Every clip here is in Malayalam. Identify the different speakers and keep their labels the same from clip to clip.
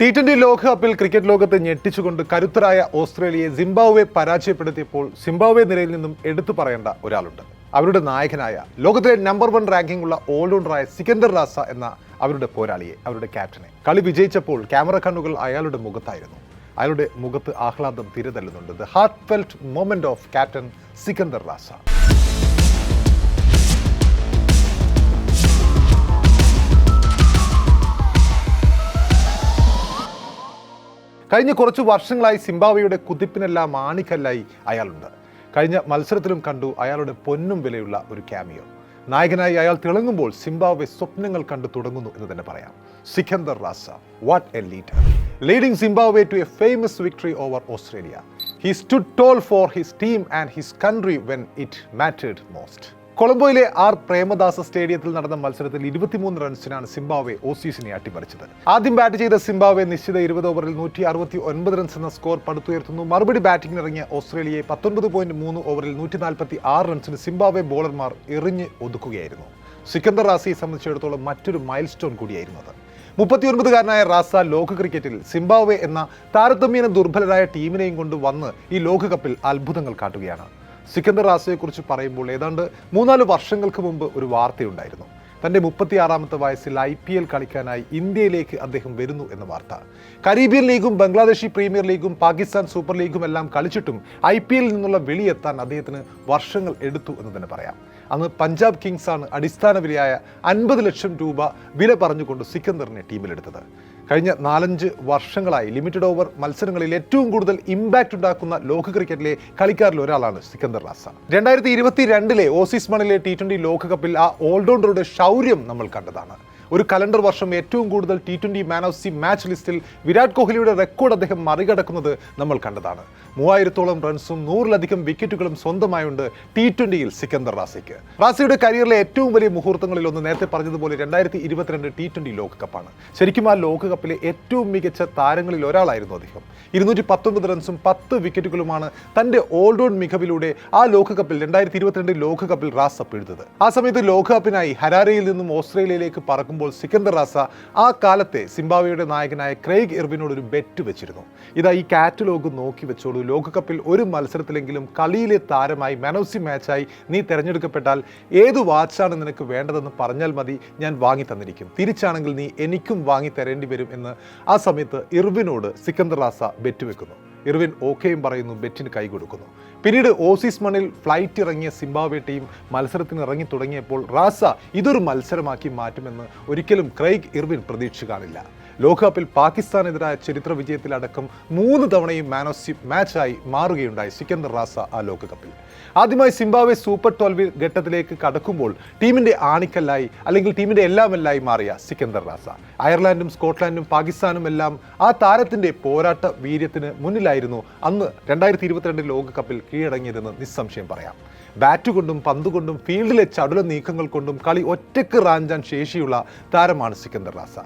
Speaker 1: ടി ട്വന്റി ലോകകപ്പിൽ ക്രിക്കറ്റ് ലോകത്തെ ഞെട്ടിച്ചുകൊണ്ട് കരുത്തരായ ഓസ്ട്രേലിയയെ സിംബാബ്വെ പരാജയപ്പെടുത്തിയപ്പോൾ സിംബാബ്വെ നിരയിൽ നിന്നും എടുത്തു പറയേണ്ട ഒരാളുണ്ട്. അവരുടെ നായകനായ ലോകത്തിലെ നമ്പർ വൺ റാങ്കിംഗ് ഉള്ള ഓൾറൗണ്ടറായ സിക്കന്ദർ റാസ എന്ന അവരുടെ പോരാളിയെ അവരുടെ ക്യാപ്റ്റനെ കളി വിജയിച്ചപ്പോൾ ക്യാമറ കണ്ണുകൾ അയാളുടെ മുഖത്തായിരുന്നു. അയാളുടെ മുഖത്ത് ആഹ്ലാദം തിരതല്ലുന്നുണ്ട്. The heart felt moment of captain Sikandar Raza. കഴിഞ്ഞ കുറച്ച് വർഷങ്ങളായി സിംബാബ്വെയുടെ കുതിപ്പിനെല്ലാം ആണിക്കല്ലായി അയാളുണ്ട്. കഴിഞ്ഞ മത്സരത്തിലും കണ്ടു അയാളുടെ പൊന്നും വിലയുള്ള ഒരു ക്യാമിയോ. നായകനായി അയാൾ തിളങ്ങുമ്പോൾ സിംബാബ്വെ സ്വപ്നങ്ങൾ കണ്ടു തുടങ്ങുന്നു എന്ന് തന്നെ പറയാം. Sikandar Raza what a leader leading Zimbabwe to a famous victory over Australia he stood tall for his team and his country when it mattered most കൊളംബോയിലെ R Premadasa സ്റ്റേഡിയത്തിൽ നടന്ന മത്സരത്തിൽ ഇരുപത്തിമൂന്ന് റൺസിനാണ് സിംബാവെ ഓസീസിനെ അട്ടിമറിച്ചത്. ആദ്യം ബാറ്റ് ചെയ്ത സിംബാവെ നിശ്ചിത ഇരുപത് ഓവറിൽ നൂറ്റി അറുപത്തി ഒൻപത് റൺസ് എന്ന സ്കോർ പടുത്തുയർത്തുന്നു. മറുപടി ബാറ്റിംഗിന് ഇറങ്ങിയ ഓസ്ട്രേലിയയെ പത്തൊൻപത് പോയിന്റ് മൂന്ന് ഓവറിൽ നൂറ്റി നാൽപ്പത്തി ആറ് റൺസിന് സിംബാവെ ബോളർമാർ എറിഞ്ഞ് ഒതുക്കുകയായിരുന്നു. സിക്കന്ദർ റാസിയെ സംബന്ധിച്ചിടത്തോളം മറ്റൊരു മൈൽ സ്റ്റോൺ കൂടിയായിരുന്നു അത്. മുപ്പത്തിയൊൻപതുകാരനായ റാസ ലോക ക്രിക്കറ്റിൽ സിംബാബ്വെ എന്ന താരതമ്യേന ദുർബലരായ ടീമിനെയും കൊണ്ട് വന്ന് ഈ ലോകകപ്പിൽ അത്ഭുതങ്ങൾ കാട്ടുകയാണ്. സിക്കന്ദർ റാസയെക്കുറിച്ച് പറയുമ്പോൾ ഏതാണ്ട് മൂന്നാൽ വർഷങ്ങൾക്ക് മുമ്പ് ഒരു വാർത്തയുണ്ടായിരുന്നു. തന്റെ മുപ്പത്തിയാറാമത്തെ വയസ്സിൽ ഐ പി എൽ കളിക്കാനായി ഇന്ത്യയിലേക്ക് അദ്ദേഹം വരുന്നു എന്ന വാർത്ത. കരീബിയൻ ലീഗും ബംഗ്ലാദേശി പ്രീമിയർ ലീഗും പാകിസ്ഥാൻ സൂപ്പർ ലീഗും എല്ലാം കളിച്ചിട്ടും ഐ പി എല്ലിൽ നിന്നുള്ള വിളിയെത്താൻ അദ്ദേഹത്തിന് വർഷങ്ങൾ എടുത്തു എന്ന് തന്നെ പറയാം. അന്ന് പഞ്ചാബ് കിങ്സാണ് അടിസ്ഥാന വിലയായ അൻപത് ലക്ഷം രൂപ വില പറഞ്ഞുകൊണ്ട് സിക്കന്ദറിനെ ടീമിലെടുത്തത്. കഴിഞ്ഞ നാലഞ്ച് വർഷങ്ങളായി ലിമിറ്റഡ് ഓവർ മത്സരങ്ങളിൽ ഏറ്റവും കൂടുതൽ ഇമ്പാക്റ്റ് ഉണ്ടാക്കുന്ന ലോക ക്രിക്കറ്റിലെ കളിക്കാരിൽ ഒരാളാണ് സിക്കന്ദർ റാസ. രണ്ടായിരത്തി ഇരുപത്തി രണ്ടിലെ ഓസീസ് മണിലെ ടി ട്വന്റി ലോകകപ്പിൽ ആ ഓൾറൗണ്ടറുടെ ശൗര്യം നമ്മൾ കണ്ടതാണ്. ഒരു കലണ്ടർ വർഷം ഏറ്റവും കൂടുതൽ T twenty man of the match ലിസ്റ്റിൽ വിരാട് കോഹ്ലിയുടെ റെക്കോർഡ് അദ്ദേഹം മറികടക്കുന്നത് നമ്മൾ കണ്ടതാണ്. മൂവായിരത്തോളം റൺസും നൂറിലധികം വിക്കറ്റുകളും സ്വന്തമായുണ്ട് ടി ട്വന്റിയിൽ സിക്കന്ദർ റാസിക്ക് റാസിയുടെ കരിയറിലെ ഏറ്റവും വലിയ മുഹൂർത്തങ്ങളിൽ ഒന്ന് നേരത്തെ പറഞ്ഞതുപോലെ രണ്ടായിരത്തി ഇരുപത്തിരണ്ട് ടി ട്വന്റി ലോകകപ്പാണ് ശരിക്കും ആ ലോകകപ്പിലെ ഏറ്റവും മികച്ച താരങ്ങളിൽ ഒരാളായിരുന്നു അദ്ദേഹം. ഇരുന്നൂറ്റി പത്തൊമ്പത് റൺസും പത്ത് വിക്കറ്റുകളുമാണ് തന്റെ ഓൾറൗണ്ട് മികവിലൂടെ ആ ലോകകപ്പിൽ രണ്ടായിരത്തി ഇരുപത്തിരണ്ട് ലോകകപ്പിൽ റാസപ്പ് എഴുതുന്നത് ആ സമയത്ത് ലോകകപ്പിനായി ഹരാരയിൽ നിന്നും ഓസ്ട്രേലിയയിലേക്ക് പറക്കുമ്പോൾ സിക്കന്ദർ റാസ ആ കാലത്തെ സിംബാബ്വെയുടെ നായകനായ ക്രെയ്ഗ് ഇർവിനോട് ഒരു ബെറ്റ് വെച്ചിരുന്നു. ഇതാ ഈ കാറ്റലോഗ് നോക്കി വെച്ചോളൂ. ലോകകപ്പിൽ ഒരു മത്സരത്തിലെങ്കിലും കളിയിലെ താരമായി മനോസി മാച്ചായി നീ തിരഞ്ഞെടുക്കപ്പെട്ടാൽ ഏത് വാച്ചാണ് നിനക്ക് വേണ്ടതെന്ന് പറഞ്ഞാൽ മതി ഞാൻ വാങ്ങി തന്നിരിക്കും. തിരിച്ചാണെങ്കിൽ നീ എനിക്കും വാങ്ങി തരേണ്ടി വരും എന്ന് ആ സമയത്ത് ഇർവിനോട് സിക്കന്ദർ റാസ ബെറ്റ് വെക്കുന്നു. ഇർവിൻ ഓക്കെയും പറയുന്നു ബെറ്റിന് കൈ കൊടുക്കുന്നു. പിന്നീട് ഓസീസ് മണ്ണിൽ ഫ്ലൈറ്റ് ഇറങ്ങിയ സിംബാബ്വെ ടീം മത്സരത്തിന് ഇറങ്ങി തുടങ്ങിയപ്പോൾ റാസ ഇതൊരു മത്സരമാക്കി മാറ്റുമെന്ന് ഒരിക്കലും ക്രൈഗ് ഇർവിൻ പ്രതീക്ഷ കാണില്ല ലോകകപ്പിൽ പാകിസ്ഥാനെതിരായ ചരിത്ര വിജയത്തിലടക്കം മൂന്ന് തവണയും മാൻ ഓഫ് സി മാച്ചായി മാറുകയുണ്ടായി സിക്കന്ദർ റാസ ആ ലോകകപ്പിൽ. ആദ്യമായി സിംബാബ്വെ സൂപ്പർ ട്വൽവ് ഘട്ടത്തിലേക്ക് കടക്കുമ്പോൾ ടീമിന്റെ ആണിക്കല്ലായി അല്ലെങ്കിൽ ടീമിന്റെ എല്ലാമെല്ലായി മാറിയ സിക്കന്ദർ റാസ. അയർലാൻഡും സ്കോട്ട്ലാൻഡും പാകിസ്ഥാനും എല്ലാം ആ താരത്തിന്റെ പോരാട്ട വീര്യത്തിന് മുന്നിലായിരുന്നു അന്ന് രണ്ടായിരത്തി ഇരുപത്തിരണ്ട് ലോകകപ്പിൽ കീഴടങ്ങിയതെന്ന് നിസ്സംശയം പറയാം. ബാറ്റ് കൊണ്ടും പന്ത് കൊണ്ടും ഫീൽഡിലെ ചടുല നീക്കങ്ങൾ കൊണ്ടും കളി ഒറ്റയ്ക്ക് റാഞ്ചാൻ ശേഷിയുള്ള താരമാണ് Sikandar Raza.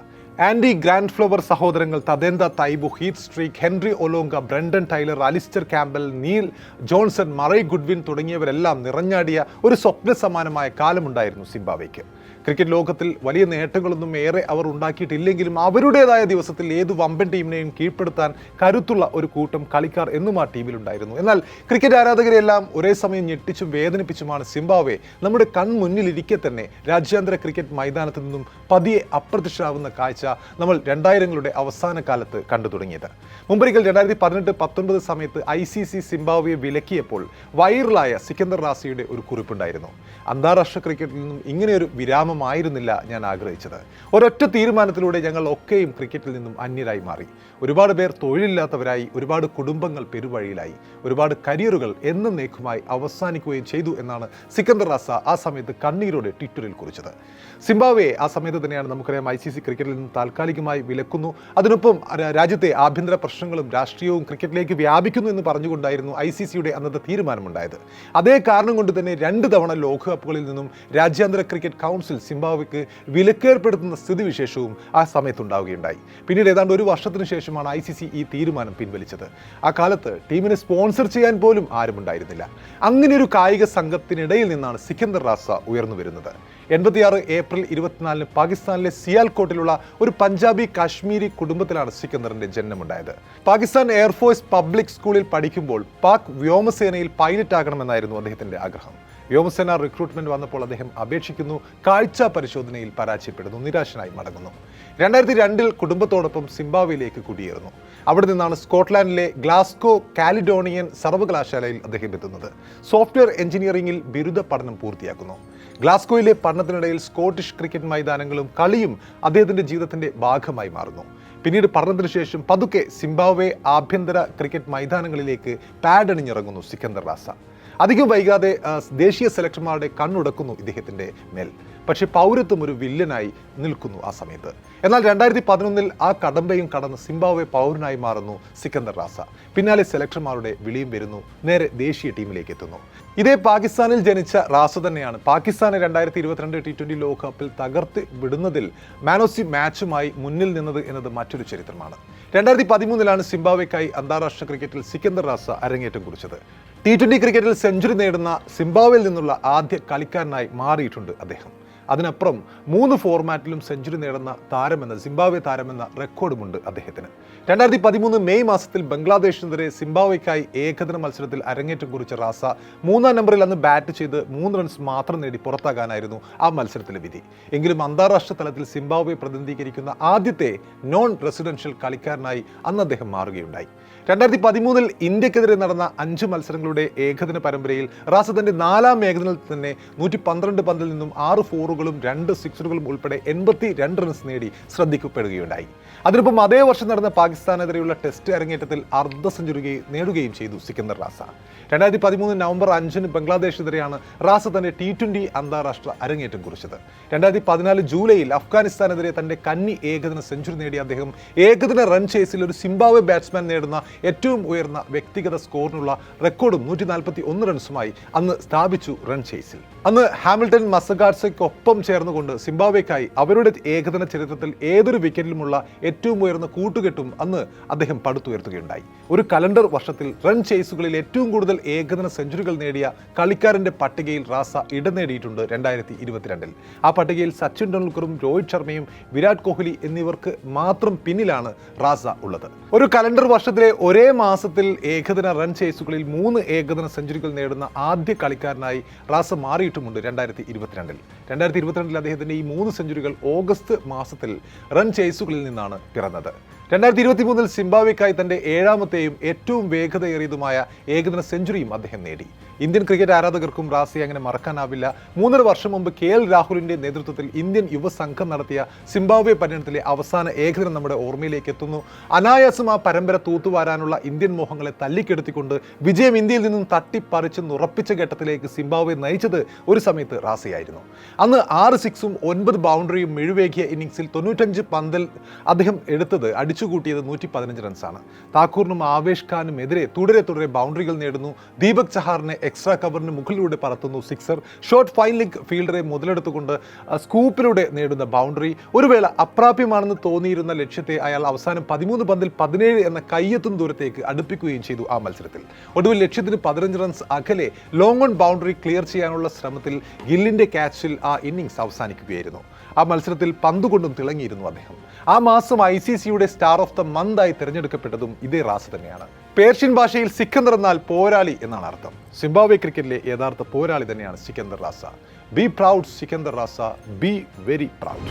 Speaker 1: Andy Grant Flower സഹോദരങ്ങൾ Tatenda Taibu Heath Streak Henry Olonga Brendon Taylor Alistair Campbell Neil Johnson Murray Goodwin തുടങ്ങിയവരെല്ലാം നിറഞ്ഞാടിയ ഒരു സ്വപ്ന സമാനമായ കാലമുണ്ടായിരുന്നു സിംബാബ്വെക്ക്. ക്രിക്കറ്റ് ലോകത്തിൽ വലിയ നേട്ടങ്ങളൊന്നും ഏറെ അവർ ഉണ്ടാക്കിയിട്ടില്ലെങ്കിലും അവരുടേതായ ദിവസത്തിൽ ഏത് വമ്പൻ ടീമിനെയും കീഴ്പ്പെടുത്താൻ കരുത്തുള്ള ഒരു കൂട്ടം കളിക്കാർ എന്നും ആ ടീമിലുണ്ടായിരുന്നു. എന്നാൽ ക്രിക്കറ്റ് ആരാധകരെല്ലാം ഒരേ സമയം ഞെട്ടിച്ചും വേദനിപ്പിച്ചുമാണ് സിംബാവെ നമ്മുടെ കൺമുന്നിലിരിക്കെ തന്നെ രാജ്യാന്തര ക്രിക്കറ്റ് മൈതാനത്ത് നിന്നും പതിയെ അപ്രത്യക്ഷമാവുന്ന കാഴ്ച നമ്മൾ രണ്ടായിരങ്ങളുടെ അവസാന കാലത്ത് കണ്ടു തുടങ്ങിയത്. മുമ്പൊരിക്കൽ രണ്ടായിരത്തി പതിനെട്ട് പത്തൊൻപത് സമയത്ത് ഐ സി സി സിംബാവെ വിലക്കിയപ്പോൾ വൈറലായ സിക്കന്ദർ റാസിയുടെ ഒരു കുറിപ്പുണ്ടായിരുന്നു. അന്താരാഷ്ട്ര ക്രിക്കറ്റിൽ നിന്നും ഇങ്ങനെയൊരു വിരാമമായിരുന്നില്ല ഞാൻ ആഗ്രഹിച്ചത്. ഒരൊറ്റ തീരുമാനത്തിലൂടെ ഞങ്ങൾ ഒക്കെയും ക്രിക്കറ്റിൽ നിന്നും അന്യരായി മാറി. ഒരുപാട് പേർ തൊഴിലില്ലാത്തവരായി ഒരുപാട് കുടുംബങ്ങൾ പെരുവഴിയിലായി ഒരുപാട് കരിയറുകൾ എന്നും നേക്കുമായി അവസാനിക്കുകയും ചെയ്തു എന്നാണ് സിക്കന്ദർ റാസ ആ സമയത്ത് കണ്ണീരോടെ ട്വിറ്ററിൽ കുറിച്ചത്. സിംബാവയെ ആ സമയത്ത് തന്നെയാണ് നമുക്കറിയാം ഐ സി സി ക്രിക്കറ്റിൽ നിന്ന് താൽക്കാലികമായി വിലക്കുന്നു. അതിനൊപ്പം രാജ്യത്തെ ആഭ്യന്തര പ്രശ്നങ്ങളും രാഷ്ട്രീയവും ക്രിക്കറ്റിലേക്ക് വ്യാപിക്കുന്നു എന്ന് പറഞ്ഞുകൊണ്ടായിരുന്നു ഐ സി സിയുടെ അന്നത്തെ തീരുമാനമുണ്ടായത്. അതേ കാരണം കൊണ്ട് തന്നെ രണ്ട് തവണ ലോകകപ്പുകളിൽ നിന്നും രാജ്യാന്തര ക്രിക്കറ്റ് കൗൺസിൽ സിംബാബ്വെക്ക് വിലക്കേർപ്പെടുത്തുന്ന സ്ഥിതിവിശേഷവും ആ സമയത്തുണ്ടാവുകയുണ്ടായി. പിന്നീട് ഏതാണ്ട് ഒരു വർഷത്തിന് ശേഷമാണ് ഐ സി സി ഈ തീരുമാനം പിൻവലിച്ചത്. ആ കാലത്ത് ടീമിനെ സ്പോൺസർ ചെയ്യാൻ പോലും ആരുമുണ്ടായിരുന്നില്ല. അങ്ങനെ ഒരു കായിക സംഘത്തിനിടയിൽ നിന്നാണ് സിക്കന്ദർ റാസ ഉയർന്നു വരുന്നത്. എൺപത്തിയാറ് ഏപ്രിൽ ഇരുപത്തിനാലിന് പാകിസ്ഥാനിലെ സിയാൽകോട്ടിലുള്ള ഒരു പഞ്ചാബി കാശ്മീരി കുടുംബത്തിലാണ് സിക്കന്ദറിന്റെ ജന്മമുണ്ടായത് പാകിസ്ഥാൻ എയർഫോഴ്സ് പബ്ലിക് സ്കൂളിൽ പഠിക്കുമ്പോൾ പാക് വ്യോമസേനയിൽ പൈലറ്റ് ആകണമെന്നായിരുന്നു അദ്ദേഹത്തിന്റെ ആഗ്രഹം. വ്യോമസേന റിക്രൂട്ട്മെന്റ് വന്നപ്പോൾ അദ്ദേഹം അപേക്ഷിക്കുന്നു കാഴ്ച പരിശോധനയിൽ പരാജയപ്പെടുന്നു നിരാശനായി മടങ്ങുന്നു. രണ്ടായിരത്തി രണ്ടിൽ കുടുംബത്തോടൊപ്പം സിംബാബ്വേയിലേക്ക് കുടിയേറുന്നു. അവിടെ നിന്നാണ് സ്കോട്ട്ലാൻഡിലെ ഗ്ലാസ്കോ കാലിഡോണിയൻ സർവകലാശാലയിൽ അദ്ദേഹം എത്തുന്നത്. സോഫ്റ്റ്വെയർ എഞ്ചിനീയറിംഗിൽ ബിരുദ പഠനം പൂർത്തിയാക്കുന്നു. ഗ്ലാസ്കോയിലെ പഠനത്തിനിടയിൽ സ്കോട്ടിഷ് ക്രിക്കറ്റ് മൈതാനങ്ങളും കളിയും അദ്ദേഹത്തിന്റെ ജീവിതത്തിന്റെ ഭാഗമായി മാറുന്നു. പിന്നീട് പഠനത്തിന് ശേഷം പതുക്കെ സിംബാബ്വെ ആഭ്യന്തര ക്രിക്കറ്റ് മൈതാനങ്ങളിലേക്ക് പാഡണിഞ്ഞിറങ്ങുന്നു സിക്കന്ദർ റാസ അധികം വൈകാതെ ദേശീയ സെലക്ടർമാരുടെ കണ്ണുടക്കുന്നു ഇദ്ദേഹത്തിന്റെ മേൽ. പക്ഷേ പൗരത്വം ഒരു വില്ലനായി നിൽക്കുന്നു ആ സമയത്ത്. എന്നാൽ രണ്ടായിരത്തി പതിനൊന്നിൽ ആ കടമ്പയും കടന്ന് സിംബാബ്വെ പൗരനായി മാറുന്നു സിക്കന്ദർ റാസ. പിന്നാലെ സെലക്ടർമാരുടെ വിളിയും വരുന്നു നേരെ ദേശീയ ടീമിലേക്ക് എത്തുന്നു. ഇതേ പാകിസ്ഥാനിൽ ജനിച്ച റാസ തന്നെയാണ്. പാകിസ്ഥാനെ രണ്ടായിരത്തി ഇരുപത്തിരണ്ട് ടി ട്വന്റി ലോകകപ്പിൽ തകർത്ത് വിടുന്നതിൽ മാനോസി മാച്ചുമായി മുന്നിൽ നിന്നത് എന്നത് മറ്റൊരു ചരിത്രമാണ്. രണ്ടായിരത്തി പതിമൂന്നിലാണ് സിംബാബ്വെക്കായി അന്താരാഷ്ട്ര ക്രിക്കറ്റിൽ സിക്കന്ദർ റാസ അരങ്ങേറ്റം കുറിച്ചത്. ടി ട്വന്റി ക്രിക്കറ്റിൽ സെഞ്ചുറി നേടുന്ന സിംബാവിൽ നിന്നുള്ള ആദ്യ കളിക്കാരനായി മാറിയിട്ടുണ്ട് അദ്ദേഹം. അതിനപ്പുറം മൂന്ന് ഫോർമാറ്റിലും സെഞ്ചുറി നേടുന്ന താരമെന്ന സിംബാബ്വെ താരമെന്ന റെക്കോർഡുമുണ്ട് അദ്ദേഹത്തിന്. രണ്ടായിരത്തി പതിമൂന്ന് മെയ് മാസത്തിൽ ബംഗ്ലാദേശിനെതിരെ സിംബാബ്വെക്കായി ഏകദിന മത്സരത്തിൽ അരങ്ങേറ്റം കുറിച്ച റാസ മൂന്നാം നമ്പറിൽ അന്ന് ബാറ്റ് ചെയ്ത് മൂന്ന് റൺസ് മാത്രം നേടി പുറത്താകാനായിരുന്നു ആ മത്സരത്തിലെ വിധി. എങ്കിലും അന്താരാഷ്ട്ര തലത്തിൽ സിംബാബ്വെ പ്രതിനിധീകരിക്കുന്ന ആദ്യത്തെ നോൺ റെസിഡൻഷ്യൽ കളിക്കാരനായി അന്ന് അദ്ദേഹം മാറുകയുണ്ടായി. രണ്ടായിരത്തി പതിമൂന്നിൽ ഇന്ത്യക്കെതിരെ നടന്ന അഞ്ച് മത്സരങ്ങളുടെ ഏകദിന പരമ്പരയിൽ റാസ തന്റെ നാലാം ഏകദിനത്തിൽ തന്നെ നൂറ്റി പന്ത്രണ്ട് പന്തിൽ നിന്നും ആറ് ഫോറുകളും രണ്ട് സിക്സറുകളും ഉൾപ്പെടെ എൺപത്തി രണ്ട് റൺസ് നേടി ശ്രദ്ധിക്കപ്പെടുകയുണ്ടായി. അതിനൊപ്പം അതേ വർഷം നടന്ന പാകിസ്ഥാനെതിരെയുള്ള ടെസ്റ്റ് അരങ്ങേറ്റത്തിൽ അർദ്ധ സെഞ്ചുറി നേടുകയും ചെയ്തു സിക്കന്ദർ റാസ. രണ്ടായിരത്തി പതിമൂന്ന് നവംബർ അഞ്ചിന് ബംഗ്ലാദേശിനെതിരെയാണ് റാസ തന്റെ ടി ട്വന്റി അന്താരാഷ്ട്ര അരങ്ങേറ്റം കുറിച്ചത്. രണ്ടായിരത്തി പതിനാല് ജൂലൈയിൽ അഫ്ഗാനിസ്ഥാനെതിരെ തന്റെ കന്നി ഏകദിന സെഞ്ചുറി നേടിയ അദ്ദേഹം ഏകദിന റൺ ചേസിൽ ഒരു സിംബാബ്വെ ബാറ്റ്സ്മാൻ നേടുന്ന ഏറ്റവും ഉയർന്ന വ്യക്തിഗത സ്കോറിനുള്ള റെക്കോർഡും നൂറ്റി നാൽപ്പത്തി ഒന്ന് റൺസുമായി അന്ന് സ്ഥാപിച്ചു റൺ ചേസിൽ. അന്ന് ഹാമിൽട്ടൺ മസഗാഡ്സയ്ക്കൊപ്പം ചേർന്നുകൊണ്ട് സിംബാബ്വേക്കായി അവരുടെ ഏകദിന ചരിത്രത്തിൽ ഏതൊരു വിക്കറ്റിലുമുള്ള ഏറ്റവും ഉയർന്ന കൂട്ടുകെട്ടും അന്ന് അദ്ദേഹം പടുത്തുയർത്തുകയുണ്ടായി. ഒരു കലണ്ടർ വർഷത്തിൽ റൺ ചേസുകളിൽ ഏറ്റവും കൂടുതൽ ഏകദിന സെഞ്ചുറികൾ നേടിയ കളിക്കാരന്റെ പട്ടികയിൽ റാസ ഇടം നേടിയിട്ടുണ്ട് രണ്ടായിരത്തി ഇരുപത്തിരണ്ടിൽ ആ പട്ടികയിൽ സച്ചിൻ ടെണ്ടുൽക്കറും രോഹിത് ശർമ്മയും വിരാട് കോഹ്ലി എന്നിവർക്ക് മാത്രം പിന്നിലാണ് റാസ ഉള്ളത്. ഒരു കലണ്ടർ വർഷത്തിലെ ഒരേ മാസത്തിൽ ഏകദിന റൺ ചേസുകളിൽ മൂന്ന് ഏകദിന സെഞ്ചുറികൾ നേടുന്ന ആദ്യ കളിക്കാരനായി റാസ മാറിയിട്ടുമുണ്ട് രണ്ടായിരത്തി ഇരുപത്തിരണ്ടിൽ രണ്ടായിരത്തി ഇരുപത്തിരണ്ടിൽ അദ്ദേഹത്തിന്റെ ഈ മൂന്ന് സെഞ്ചുറികൾ ഓഗസ്റ്റ് മാസത്തിൽ റൺ ചേസുകളിൽ നിന്നാണ് പിറന്നത്. രണ്ടായിരത്തി ഇരുപത്തി മൂന്നിൽ സിംബാബ്വേക്കായി തന്റെ ഏഴാമത്തെയും ഏറ്റവും വേഗതയേറിയതുമായ ഏകദിന സെഞ്ചുറിയും അദ്ദേഹം നേടി. ഇന്ത്യൻ ക്രിക്കറ്റ് ആരാധകർക്കും റാസിയെ അങ്ങനെ മറക്കാനാവില്ല. മൂന്നര വർഷം മുമ്പ് കെ എൽ രാഹുലിന്റെ നേതൃത്വത്തിൽ ഇന്ത്യൻ യുവസംഘം നടത്തിയ സിംബാബ്വെ പര്യടനത്തിലെ അവസാന ഏകദിനം നമ്മുടെ ഓർമ്മയിലേക്ക് എത്തുന്നു. അനായാസം ആ പരമ്പര തൂത്തുവാരാനുള്ള ഇന്ത്യൻ മോഹങ്ങളെ തല്ലിക്കെടുത്തിക്കൊണ്ട് വിജയം ഇന്ത്യയിൽ നിന്നും തട്ടിപ്പറിച്ച് ഉറപ്പിച്ച ഘട്ടത്തിലേക്ക് സിംബാബ്വെ നയിച്ചത് ഒരു സമയത്ത് റാസിയായിരുന്നു. അന്ന് ആറ് സിക്സും ഒൻപത് ബൗണ്ടറിയും മിഴുവേകിയ ഇന്നിങ്സിൽ തൊണ്ണൂറ്റഞ്ച് പന്തൽ അദ്ദേഹം എടുത്തത് അടിച്ചുകൂട്ടിയത് നൂറ്റി പതിനഞ്ച് റൺസാണ്. താക്കൂറിനും ആവേഷ് ഖാനും എതിരെ തുടരെ തുടരെ ബൗണ്ടറികൾ നേടുന്നു. ദീപക് ചഹാറിനെ എക്സ്ട്രാ കവറിന് മുകളിലൂടെ പറത്തുന്നു സിക്സർ. ഷോർട്ട് ഫൈൻ ലെഗ് ഫീൽഡറെ മുതലെടുത്തുകൊണ്ട് സ്കൂപ്പിലൂടെ നേടുന്ന ബൗണ്ടറി. ഒരു വേള അപ്രാപ്യമാണെന്ന് തോന്നിയിരുന്ന ലക്ഷ്യത്തെ അയാൾ അവസാനം പതിമൂന്ന് പന്തിൽ പതിനേഴ് എന്ന കയ്യെത്തും ദൂരത്തേക്ക് അടുപ്പിക്കുകയും ചെയ്തു ആ മത്സരത്തിൽ. ഒടുവിൽ ലക്ഷ്യത്തിന് പതിനഞ്ച് റൺസ് അകലെ ലോങ് ഓൺ ബൗണ്ടറി ക്ലിയർ ചെയ്യാനുള്ള ശ്രമത്തിൽ ഗില്ലിന്റെ ക്യാച്ചിൽ ആ ഇന്നിംഗ്സ് അവസാനിക്കുകയായിരുന്നു. ആ മത്സരത്തിൽ പന്തുകൊണ്ടും തിളങ്ങിയിരുന്നു അദ്ദേഹം. ആ മാസം ഐ സി സിയുടെ സ്റ്റാർ ഓഫ് ദ മന്ത് ആയി തിരഞ്ഞെടുക്കപ്പെട്ടതും ഇതേ റാസ് തന്നെയാണ്. പേർഷ്യൻ ഭാഷയിൽ സിക്കന്ദർ എന്നാൽ പോരാളി എന്നാണ് അർത്ഥം. സിംബാബ്വെ ക്രിക്കറ്റിലെ യഥാർത്ഥ പോരാളി തന്നെയാണ് Sikandar Raza. Be proud Sikandar Raza be very proud.